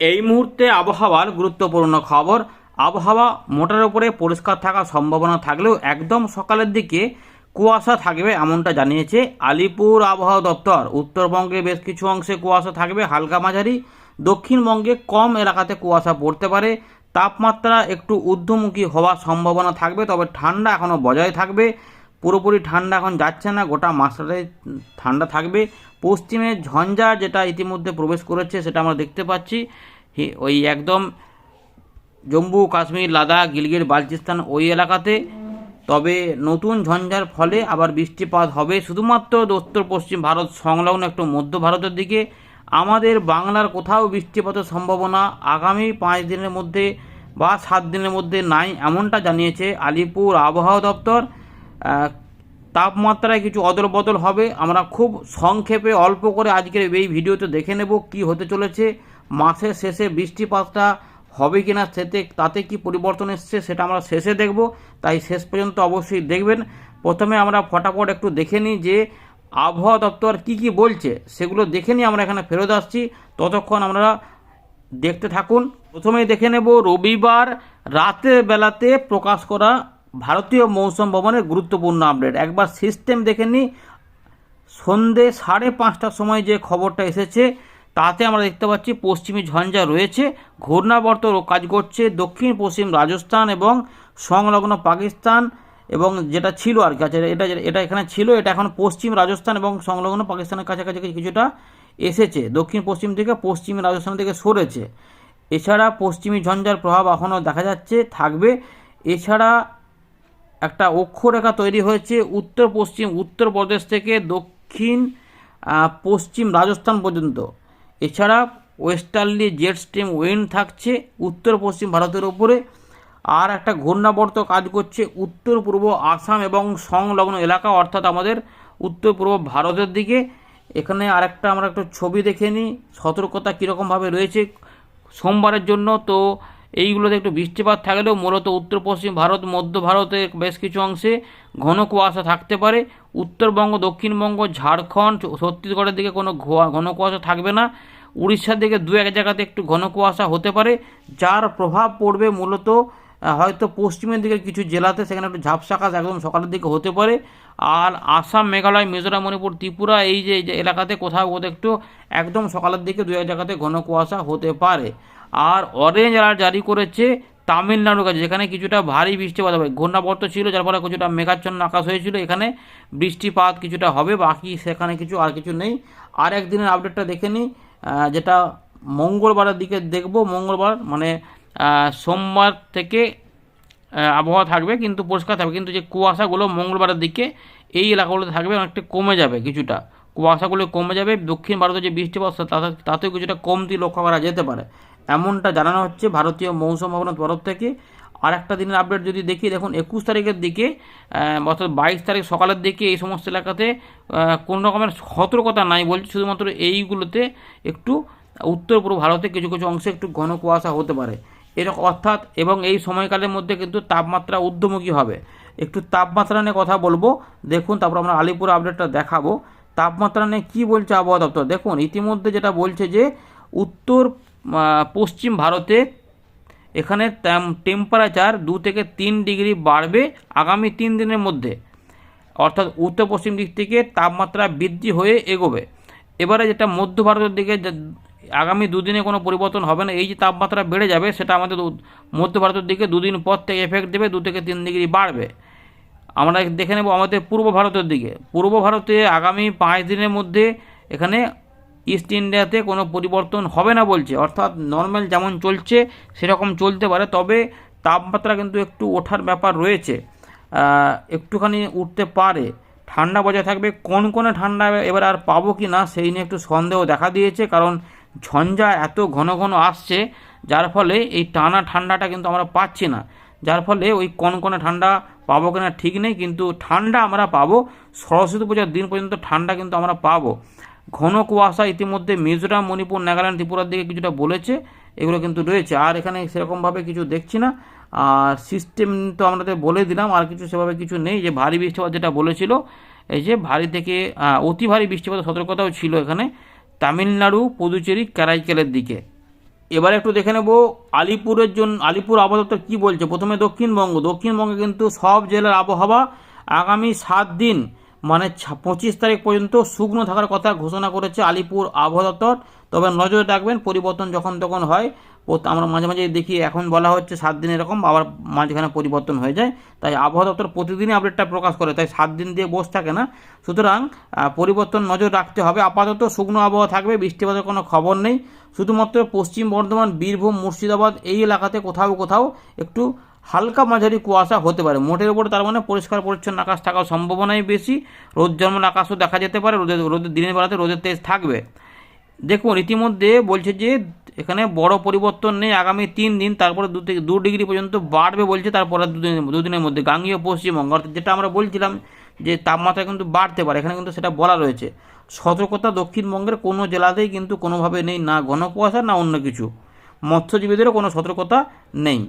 এই মুহূর্তে আবহাওয়ার গুরুত্বপূর্ণ খবর, আবহাওয়া মোটার উপরে পরিষ্কার থাকার সম্ভাবনা থাকলেও একদম সকালের দিকে কুয়াশা থাকবে এমনটা জানিয়েছে আলিপুর আবহাওয়া দপ্তর। উত্তরবঙ্গে বেশ কিছু অংশে কুয়াশা থাকবে, হালকা মাঝারি। দক্ষিণবঙ্গে কম এলাকাতে কুয়াশা পড়তে পারে। তাপমাত্রা একটু ঊর্ধ্বমুখী হওয়ার সম্ভাবনা থাকবে, তবে ঠান্ডা এখনও বজায় থাকবে। পুরোপুরি ঠান্ডা এখন যাচ্ছে না, গোটা মাসটাই ঠান্ডা থাকবে। পশ্চিমে ঝঞ্ঝা যেটা ইতিমধ্যে প্রবেশ করেছে সেটা আমরা দেখতে পাচ্ছি। ওই একদম জম্মু, কাশ্মীর, লাদাখ, গিলগিট, বালচিস্তান ওই এলাকাতে। তবে নতুন ঝঞ্ঝার ফলে আবার বৃষ্টিপাত হবে। শুধুমাত্র উত্তর পশ্চিম ভারত, সংলগ্ন একটু মধ্য ভারতের দিকে। আমাদের বাংলার কোথাও বৃষ্টিপাতের সম্ভাবনা আগামী পাঁচ দিনের মধ্যে বা সাত দিনের মধ্যে নাই, এমনটা জানিয়েছে আলিপুর আবহাওয়া দপ্তর। তাপমাত্রায় কিছু অদল বদল হবে। আমরা খুব সংক্ষেপে অল্প করে আজকের এই ভিডিওতে দেখে নেব কি হতে চলেছে। মাসের শেষে বৃষ্টিপাতটা হবে কি না সেতে তাতে কি পরিবর্তন এসছে সেটা আমরা শেষে দেখব। তাই শেষ পর্যন্ত অবশ্যই দেখবেন। প্রথমে আমরা ফটাফট একটু দেখে নিই যে আবহাওয়া দপ্তর কি কি বলছে, সেগুলো দেখে নিয়ে আমরা এখানে ফেরত আসছি। ততক্ষণ আমরা দেখতে থাকুন। প্রথমেই দেখে নেব রবিবার রাতের বেলাতে প্রকাশ করা ভারতীয় মৌসুম ভবনের গুরুত্বপূর্ণ আপডেট। একবার সিস্টেম দেখে নিই সন্ধে সাড়ে পাঁচটার সময় যে খবরটা এসেছে তাতে আমরা দেখতে পাচ্ছি পশ্চিমী ঝঞ্ঝা রয়েছে ঘূর্ণাবর্ত কাজ করছে দক্ষিণ পশ্চিম রাজস্থান এবং সংলগ্ন পাকিস্তান এবং যেটা ছিল আর কি আচ্ছা, এটা এটা এখানে ছিল এটা এখন পশ্চিম রাজস্থান এবং সংলগ্ন পাকিস্তানের কাছাকাছি কিছুটা এসেছে দক্ষিণ পশ্চিম থেকে পশ্চিম রাজস্থান থেকে সরেছে। এছাড়া পশ্চিমী ঝঞ্ঝার প্রভাব এখনও দেখা যাচ্ছে থাকবে। এছাড়া একটা অক্ষরেখা তৈরি হয়েছে উত্তর, পশ্চিম উত্তরপ্রদেশ থেকে দক্ষিণ পশ্চিম রাজস্থান পর্যন্ত। এছাড়া ওয়েস্টার্লি জেট স্ট্রিম উইন্ড থাকছে উত্তর, পশ্চিম ভারতের উপরে। আর একটা ঘূর্ণাবর্ত কাজ করছে উত্তর, পূর্ব আসাম এবং সংলগ্ন এলাকা, অর্থাৎ আমাদের উত্তর, পূর্ব ভারতের দিকে। এখানে আরেকটা আমরা একটু ছবি দেখে নিই, সতর্কতা কীরকমভাবে রয়েছে সোমবারের জন্য। তো এইগুলোতে একটু বৃষ্টিপাত থাকলেও মূলত উত্তর, পশ্চিম ভারত, মধ্য ভারতের বেশ কিছু অংশে ঘন কুয়াশা থাকতে পারে। উত্তরবঙ্গ, দক্ষিণবঙ্গ, ঝাড়খণ্ড, ছত্তিশগড়ের দিকে কোনো ঘন কুয়াশা থাকবে না। উড়িষ্যার দিকে দু এক জায়গাতে একটু ঘন কুয়াশা হতে পারে, যার প্রভাব পড়বে মূলত হয়তো পশ্চিমের দিকে কিছু জেলাতে সেখানে একটু ঝাপসা কাজ একদম সকালের দিকে হতে পারে। আর আসাম, মেঘালয়, মিজোরাম, মণিপুর, ত্রিপুরা এই যে এলাকাতে কোথাও কোথাও একটু একদম সকালের দিকে দু এক জায়গাতে ঘন কুয়াশা হতে পারে। আর অরেঞ্জ অ্যালার্ট জারি করেছে তামিলনাড়ুর কাছে যেখানে কিছুটা ভারী বৃষ্টিপাত হবে। ঘূর্ণাবর্ত ছিল, যার ফলে কিছুটা মেঘাচ্ছন্ন আকাশ হয়েছিল। এখানে বৃষ্টিপাত কিছুটা হবে, বাকি সেখানে কিছু আর কিছু নেই। আর একদিনের আপডেটটা দেখে নিই যেটা মঙ্গলবারের দিকে দেখব। মঙ্গলবার মানে সোমবার থেকে আবহাওয়া থাকবে, কিন্তু পরিষ্কার থাকবে। কিন্তু যে কুয়াশাগুলো মঙ্গলবারের দিকে এই এলাকাগুলোতে থাকবে অনেকটা কমে যাবে কিছুটা। কুয়াশাগুলো কমে যাবে, দক্ষিণ ভারতের যে বৃষ্টিপাত তাতে তাতেও কিছুটা কমতি লক্ষ্য করা যেতে পারে। এমনটা জানানো হচ্ছে ভারতীয় মৌসুম ভবনের তরফ থেকে। আর একটা দিনের আপডেট যদি দেখি, দেখুন, একুশ তারিখের দিকে অর্থাৎ বাইশ তারিখ সকালের দিকে এই সমস্ত এলাকাতে কোনো রকমের সতর্কতা নাই বলছি, শুধুমাত্র এইগুলোতে একটু উত্তর পূর্ব ভারতে কিছু কিছু অংশে একটু ঘন কুয়াশা হতে পারে। এরকম অর্থাৎ এবং এই সময়কালের মধ্যে কিন্তু তাপমাত্রা ঊর্ধ্বমুখী হবে। একটু তাপমাত্রা নিয়ে কথা বলব। দেখুন, তারপর আমরা আলিপুর আপডেটটা দেখাবো। তাপমাত্রা নিয়ে কী বলছে আবহাওয়া দপ্তর? দেখুন, ইতিমধ্যে যেটা বলছে যে উত্তর পশ্চিম ভারতে এখানে টেম্পারেচার দু থেকে তিন ডিগ্রি বাড়বে আগামী তিন দিনের মধ্যে। অর্থাৎ উত্তর পশ্চিম দিক থেকে তাপমাত্রা বৃদ্ধি হয়ে এগোবে। এবারে যেটা মধ্য ভারতের দিকে আগামী দুদিনে কোনো পরিবর্তন হবে না। এই যে তাপমাত্রা বেড়ে যাবে, সেটা আমাদের মধ্য ভারতের দিকে দুদিন পর থেকে এফেক্ট দেবে, দু থেকে তিন ডিগ্রি বাড়বে। আমরা দেখে নেব আমাদের পূর্ব ভারতের দিকে। পূর্ব ভারতে আগামী পাঁচ দিনের মধ্যে এখানে ইস্ট ইন্ডিয়াতে কোনো পরিবর্তন হবে না বলছে। অর্থাৎ নর্মাল যেমন চলছে, সেরকম চলতে পারে। তবে তাপমাত্রা কিন্তু একটু ওঠার ব্যাপার রয়েছে। একটুখানি উঠতে পারে। ঠান্ডা বজায় থাকবে। কোন কোন ঠান্ডা এবার আর পাবো কি না, সেই নিয়ে একটু সন্দেহ দেখা দিয়েছে। কারণ ঝঞ্ঝা এত ঘন ঘন আসছে, যার ফলে এই টানা ঠান্ডাটা কিন্তু আমরা পাচ্ছি না। যার ফলে ওই কনকনে ঠান্ডা পাবো কিনা ঠিক নেই, কিন্তু ঠান্ডা আমরা পাবো, সরস্বতী পূজার দিন পর্যন্ত ঠান্ডা কিন্তু আমরা পাবো। ঘন কুয়াশা ইতিমধ্যে মিজোরাম, মণিপুর, নাগাল্যান্ড, ত্রিপুরার দিকে কিছুটা বলেছে, এগুলো কিন্তু রয়েছে। আর এখানে সেরকমভাবে কিছু দেখছি না। আর সিস্টেম তো আমাদের বলে দিলাম, আর কিছু সেভাবে কিছু নেই। যে ভারী বৃষ্টিপাত যেটা বলেছিল, এই যে ভারী থেকে অতি ভারী বৃষ্টিপাতের সতর্কতাও ছিল এখানে। তামিলনাড়ু, পুদুচেরি, কারাইকেলের দিকে। এবার একটু দেখে নেব আলিপুরের জন্য আলিপুর আবহাওয়া কী বলছে? প্রথমে দক্ষিণবঙ্গ। দক্ষিণবঙ্গে কিন্তু সব জেলার আবহাওয়া আগামী সাত দিন মানে পঁচিশ তারিখ পর্যন্ত শুকনো থাকার কথা ঘোষণা করেছে আলিপুর আবহাওয়া তবে নজরে রাখবেন, পরিবর্তন যখন তখন হয় আমরা মাঝে মাঝে দেখি, এখন বলা হচ্ছে সাত দিন এরকম, আবার মাঝখানে পরিবর্তন হয়ে যায়। তাই আবহাওয়া দপ্তর প্রতিদিনই আপডেটটা প্রকাশ করে, তাই সাত দিন দিয়ে বসে থাকে না। সুতরাং পরিবর্তন নজর রাখতে হবে। আপাতত শুকনো আবহাওয়া থাকবে, বৃষ্টিপাতের কোনো খবর নেই। শুধুমাত্র পশ্চিম বর্ধমান, বীরভূম, মুর্শিদাবাদ এই এলাকাতে কোথাও কোথাও একটু হালকা মাঝারি কুয়াশা হতে পারে। মোটের উপর তার মানে পরিষ্কার পরিচ্ছন্ন আকাশ থাকার সম্ভাবনাই বেশি। রোদ জন্মন আকাশও দেখা যেতে পারে রোদের রোদের দিনের বেলাতে রোদের তেজ থাকবে। দেখুন, ইতিমধ্যে বলছে যে এখানে বড় পরিবর্তন নেই, আগামী তিন দিন, তারপরে দু থেকে দু ডিগ্রি পর্যন্ত বাড়বে বলছে তারপরে দুদিন দুদিনের মধ্যে, গাঙ্গীয় পশ্চিমবঙ্গ। অর্থাৎ যেটা আমরা বলছিলাম যে তাপমাত্রা কিন্তু বাড়তে পারে, এখানে কিন্তু সেটা বলা রয়েছে। সতর্কতা দক্ষিণবঙ্গের কোনো জেলাতেই কিন্তু কোনোভাবে নেই, না ঘন কুয়াশা না অন্য কিছু। মৎস্যজীবীদেরও কোনো সতর্কতা নেই।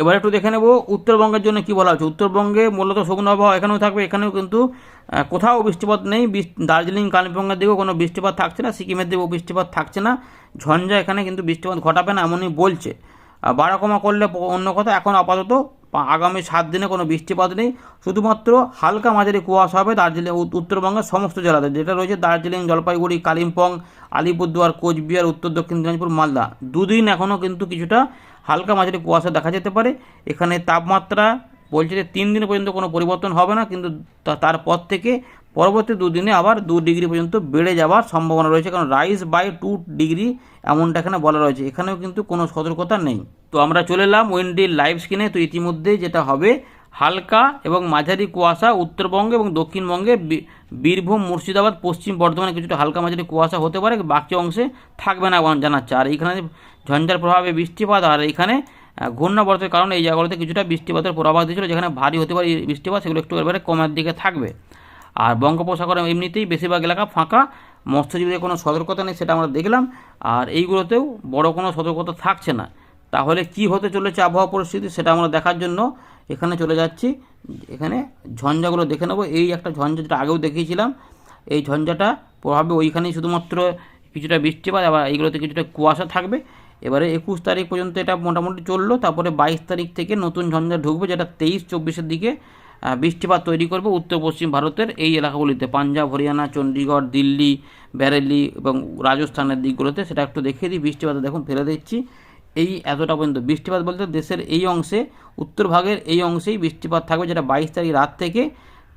এবার একটু দেখে নেব, উত্তরবঙ্গের জন্য কি বলা হচ্ছে? উত্তরবঙ্গে মূলত শুকনো আবহাওয়া এখানেও থাকবে, এখানেও কিন্তু কোথাও বৃষ্টিপাত নেই। দার্জিলিং, কালিম্পংয়ের দিকেও কোনো বৃষ্টিপাত থাকছে না, সিকিমের দিকেও বৃষ্টিপাত থাকছে না। ঝঞ্ঝা এখানে কিন্তু বৃষ্টিপাত ঘটাবে না, এমনই বলছে। আর বাড়াকমা করলে অন্য কথা, এখন আপাতত আগামী সাত দিনে কোনো বৃষ্টিপাত নেই। শুধুমাত্র হালকা মাঝারি কুয়াশা হবে, দার্জিলিং উত- উত্তরবঙ্গের সমস্ত জেলাতে। যেটা রয়েছে দার্জিলিং, জলপাইগুড়ি, কালিম্পং, আলিপুরদুয়ার, কোচবিহার, উত্তর দক্ষিণ দিনাজপুর, মালদা। দুদিন এখনও কিন্তু কিছুটা হালকা মাঝারি কুয়াশা দেখা যেতে পারে। এখানে তাপমাত্রা বলছে যে তিন দিন পর্যন্ত কোনো পরিবর্তন হবে না, কিন্তু তারপর থেকে পরবর্তী দুদিনে আবার দু ডিগ্রি পর্যন্ত বেড়ে যাওয়ার সম্ভাবনা রয়েছে, কারণ রাইস বাই টু ডিগ্রি এমনটা এখানে বলা রয়েছে। এখানেও কিন্তু কোনো সতর্কতা নেই। তো আমরা চলে এলাম উইন্ডির লাইভ স্ক্রিনে তো ইতিমধ্যে যেটা হবে, হালকা এবং মাঝারি কুয়াশা উত্তরবঙ্গে এবং দক্ষিণবঙ্গে বীরভূম, মুর্শিদাবাদ, পশ্চিম বর্ধমানে কিছুটা হালকা মাঝারি কুয়াশা হতে পারে, বাকি অংশে থাকবে না জানাচ্ছে। আর এইখানে ঝঞ্ঝার প্রভাবে বৃষ্টিপাত, আর এখানে ঘূর্ণাবর্তের কারণে এই জায়গাগুলোতে কিছুটা বৃষ্টিপাতের পূর্বাভাস দিয়েছিল যেখানে ভারী হতে পারে বৃষ্টিপাত, সেগুলো একটু এবারে কমের দিকে থাকবে। আর বঙ্গোপসাগরে এমনিতেই বেশিরভাগ এলাকা ফাঁকা, মৎস্যজীবীদের কোনো সতর্কতা নেই, সেটা আমরা দেখলাম। আর এইগুলোতেও বড় কোনো সতর্কতা থাকছে না। তাহলে কি হতে চলেছে আবহাওয়া পরিস্থিতি সেটা আমরা দেখার জন্য এখানে চলে যাচ্ছি। এখানে ঝঞ্ঝাগুলো দেখে নেব। এই একটা ঝঞ্ঝা যেটা আগেও দেখিয়েছিলাম, এই ঝঞ্ঝাটা প্রভাবে ওইখানেই শুধুমাত্র কিছুটা বৃষ্টিপাত, আবার এইগুলোতে কিছুটা কুয়াশা থাকবে। এবারে একুশ তারিখ পর্যন্ত এটা মোটামুটি চলল। তারপরে বাইশ তারিখ থেকে নতুন ঝঞ্ঝা ঢুকবে, যেটা তেইশ চব্বিশের দিকে। বৃষ্টিপাত তৈরি করবে উত্তর পশ্চিম ভারতের এই এলাকাগুলিতে। পাঞ্জাব, হরিয়ানা, চণ্ডীগড়, দিল্লি, ব্যারেলি এবং রাজস্থানের দিকগুলোতে সেটা একটু দেখিয়ে দিই। বৃষ্টিপাত দেখুন, ফেলে দিচ্ছি। এই এতটা পর্যন্ত বৃষ্টিপাত বলতে দেশের এই অংশে, উত্তর ভাগের এই অংশেই বৃষ্টিপাত থাকবে, যেটা বাইশ তারিখ রাত থেকে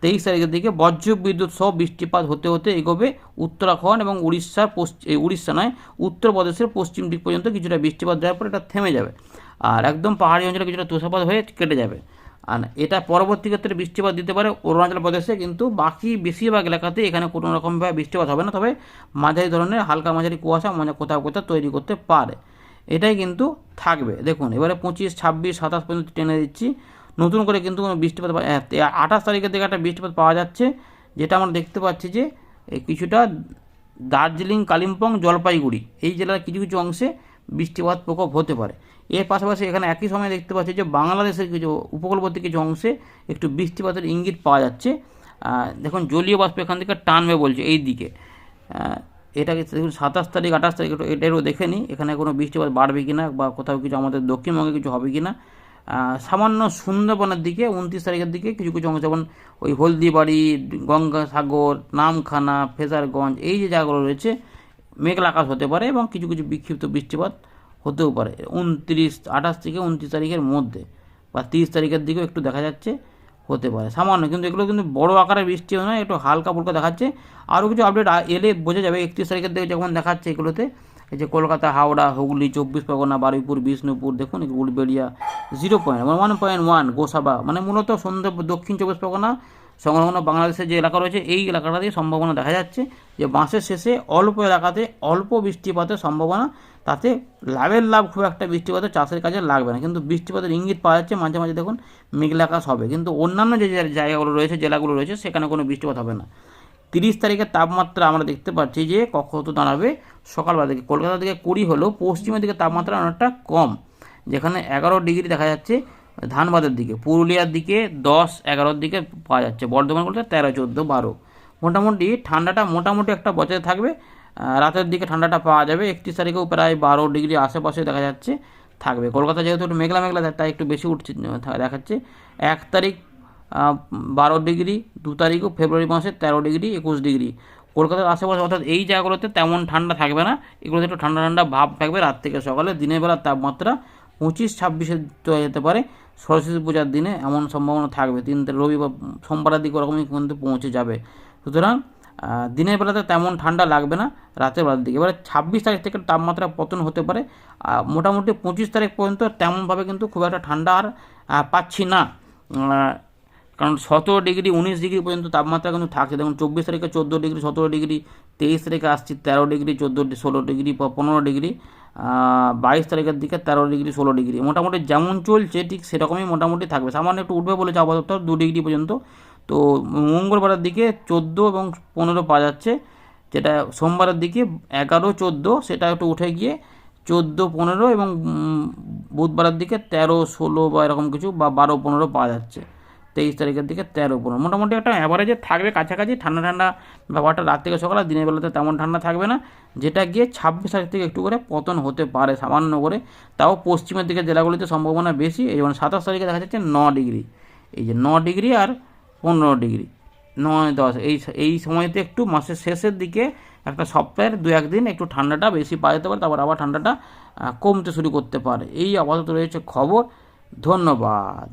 তেইশ তারিখের দিকে বজ্র বিদ্যুৎ সহ বৃষ্টিপাত হতে হতে এগোবে উত্তরাখণ্ড এবং উড়িষ্যার পশ্চিম উড়িষ্যা নয়, উত্তরপ্রদেশের পশ্চিম দিক পর্যন্ত কিছুটা বৃষ্টিপাত দেওয়ার পর এটা থেমে যাবে। আর একদম পাহাড়ি অঞ্চলে কিছুটা তুষারপাত হয়ে কেটে যাবে। আর এটা পরবর্তী ক্ষেত্রে বৃষ্টিপাত দিতে পারে অরুণাচল প্রদেশে, কিন্তু বাকি বেশিরভাগ এলাকাতে এখানে কোনো রকমভাবে বৃষ্টিপাত হবে না। তবে মাঝারি ধরনের হালকা মাঝারি কুয়াশা মানে কোথাও কোথাও তৈরি করতে পারে। এটাই কিন্তু থাকবে। দেখুন, এবারে পঁচিশ, ছাব্বিশ, সাতাশ পর্যন্ত টেনে দিচ্ছি। নতুন করে কিন্তু কোনো বৃষ্টিপাত তে- আঠাশ তারিখের দিকে একটা বৃষ্টিপাত পাওয়া যাচ্ছে, যেটা আমরা দেখতে পাচ্ছি যে কিছুটা দার্জিলিং, কালিম্পং, জলপাইগুড়ি, এই জেলার কিছু কিছু অংশে বৃষ্টিপাত প্রকোপ হতে পারে। এর পাশাপাশি এখানে একই সময় দেখতে পাচ্ছি যে বাংলাদেশের কিছু উপকূলবর্তী কিছু অংশে একটু বৃষ্টিপাতের ইঙ্গিত পাওয়া যাচ্ছে। দেখুন জলীয় বাষ্প এখান থেকে টানবে বলছে এই দিকে। এটাকে দেখুন সাতাশ তারিখ, আঠাশ তারিখ একটু এটারও দেখে নিই, এখানে কোনো বৃষ্টিপাত বাড়বে কি না বা কোথাও কিছু আমাদের দক্ষিণবঙ্গে কিছু হবে কি না সামান্য সুন্দরবনের দিকে, উনত্রিশ তারিখের দিকে কিছু কিছু অংশ, যেমন ওই হলদিবাড়ি গঙ্গাসাগর নামখানা, ফেজারগঞ্জ, এই যে জায়গাগুলো রয়েছে, মেঘলা আকাশ হতে পারে এবং কিছু কিছু বিক্ষিপ্ত বৃষ্টিপাত হতেও পারে। উনত্রিশ, আঠাশ থেকে উনত্রিশ তারিখের মধ্যে বা তিরিশ তারিখের দিকেও একটু দেখা যাচ্ছে, হতে পারে। সামান্য, কিন্তু এগুলো কিন্তু বড় আকারের বৃষ্টি হয় না একটু হালকা ফুলকা দেখাচ্ছে। আরও কিছু আপডেট এলে বোঝা যাবে, একত্রিশ তারিখের দিকে যখন দেখাচ্ছে এগুলোতে, এই যে কলকাতা, হাওড়া, হুগলি, চব্বিশ পরগনা, বারুইপুর, বিষ্ণুপুর, দেখুন এই Uluberia zero point one point one Gosaba মানে মূলত সন্ধ্যে দক্ষিণ চব্বিশ পরগনা সংলগ্ন বাংলাদেশের যে এলাকা রয়েছে, এই এলাকাটাতেই সম্ভাবনা দেখা যাচ্ছে যে মাসের শেষে অল্প এলাকাতে অল্প বৃষ্টিপাতের সম্ভাবনা, তাতে লাভের লাভ খুব একটা বৃষ্টিপাতের চাষের কাজে লাগবে না। কিন্তু বৃষ্টিপাতের ইঙ্গিত পাওয়া যাচ্ছে, মাঝে মাঝে দেখুন মেঘলা আকাশ হবে। কিন্তু অন্যান্য যে যে জায়গাগুলো রয়েছে, জেলাগুলো রয়েছে, সেখানে কোনো বৃষ্টিপাত হবে না। তিরিশ তারিখের তাপমাত্রা আমরা দেখতে পাচ্ছি যে কত দাঁড়াবে সকালবেলা থেকে। কলকাতা থেকে কুড়ি হলেও পশ্চিমের দিকে তাপমাত্রা অনেকটা কম, যেখানে এগারো ডিগ্রি দেখা যাচ্ছে। ধানবাদের দিকে, পুরুলিয়ার দিকে দশ, এগারোর দিকে পাওয়া যাচ্ছে। বর্ধমান বলতে তেরো, চোদ্দ, বারো। মোটামুটি ঠান্ডাটা মোটামুটি একটা বছরে থাকবে। রাতের দিকে ঠান্ডাটা পাওয়া যাবে। একত্রিশ তারিখেও প্রায় বারো ডিগ্রি আশেপাশে দেখা যাচ্ছে, থাকবে। কলকাতা যেহেতু একটু মেঘলা মেঘলা তাই একটু বেশি উঠছে দেখাচ্ছে। এক তারিখ বারো ডিগ্রি, দু তারিখও ফেব্রুয়ারি মাসে তেরো ডিগ্রি, একুশ ডিগ্রি। কলকাতার আশেপাশে অর্থাৎ এই জায়গাগুলোতে তেমন ঠান্ডা থাকবে না। এগুলোতে একটু ঠান্ডা ঠান্ডা ভাব থাকবে রাত থেকে সকালে। দিনের বেলা তাপমাত্রা পঁচিশ, ছাব্বিশে চলে যেতে পারে। সরস্বতী পূজার দিনে এমন সম্ভাবনা থাকবে। তিন রবি বা সোমবারের দিকে ওরকমই কিন্তু পৌঁছে যাবে। সুতরাং দিনের বেলাতে তেমন ঠান্ডা লাগবে না রাতের বেলার দিকে। এবারে ছাব্বিশ তারিখ থেকে তাপমাত্রা পতন হতে পারে। মোটামুটি পঁচিশ তারিখ পর্যন্ত তেমনভাবে কিন্তু খুব একটা ঠান্ডা আর পাচ্ছি না। কারণ সতেরো ডিগ্রি, উনিশ ডিগ্রি পর্যন্ত তাপমাত্রা কিন্তু থাকছে দেখুন, চব্বিশ তারিখে চোদ্দ ডিগ্রি, সতেরো ডিগ্রি, তেইশ তারিখে আসছি তেরো ডিগ্রি, চোদ্দ ষোলো ডিগ্রি পনেরো ডিগ্রি বাইশ তারিখের দিকে তেরো ডিগ্রি, ষোলো ডিগ্রি। মোটামুটি যেমন চলছে, ঠিক সেরকমই মোটামুটি থাকবে। সামান্য একটু উঠবে বলেছে আপাতত দু ডিগ্রি পর্যন্ত। তো মঙ্গলবারের দিকে চোদ্দ এবং পনেরো পাওয়া যাচ্ছে। যেটা সোমবারের দিকে এগারো, চোদ্দ, সেটা একটু উঠে গিয়ে চোদ্দ, পনেরো এবং বুধবারের দিকে তেরো, ষোলো বা এরকম কিছু বা বারো, পনেরো পাওয়া যাচ্ছে। তেইশ তারিখের দিকে তেরো পনেরো। মোটামুটি একটা অ্যাভারেজে থাকবে কাছাকাছি। ঠান্ডা ঠান্ডা ব্যাপারটা রাত থেকে সকালে, দিনের বেলাতে তেমন ঠান্ডা থাকবে না। যেটা গিয়ে ছাব্বিশ তারিখ থেকে একটু করে পতন হতে পারে সামান্য করে। তাও পশ্চিমের দিকে জেলাগুলিতে সম্ভাবনা বেশি। এই যেমন সাতাশ তারিখে দেখা যাচ্ছে ন ডিগ্রি। এই যে ন ডিগ্রি আর পনেরো ডিগ্রি। নয়, দশ। এই এই সময়তে একটু মাসের শেষের দিকে একটা সপ্তাহের দু একদিন একটু ঠান্ডাটা বেশি পাওয়া যেতে পারে। তারপর আবার ঠান্ডাটা কমতে শুরু করতে পারে। এই আপাতত রয়েছে খবর। ধন্যবাদ।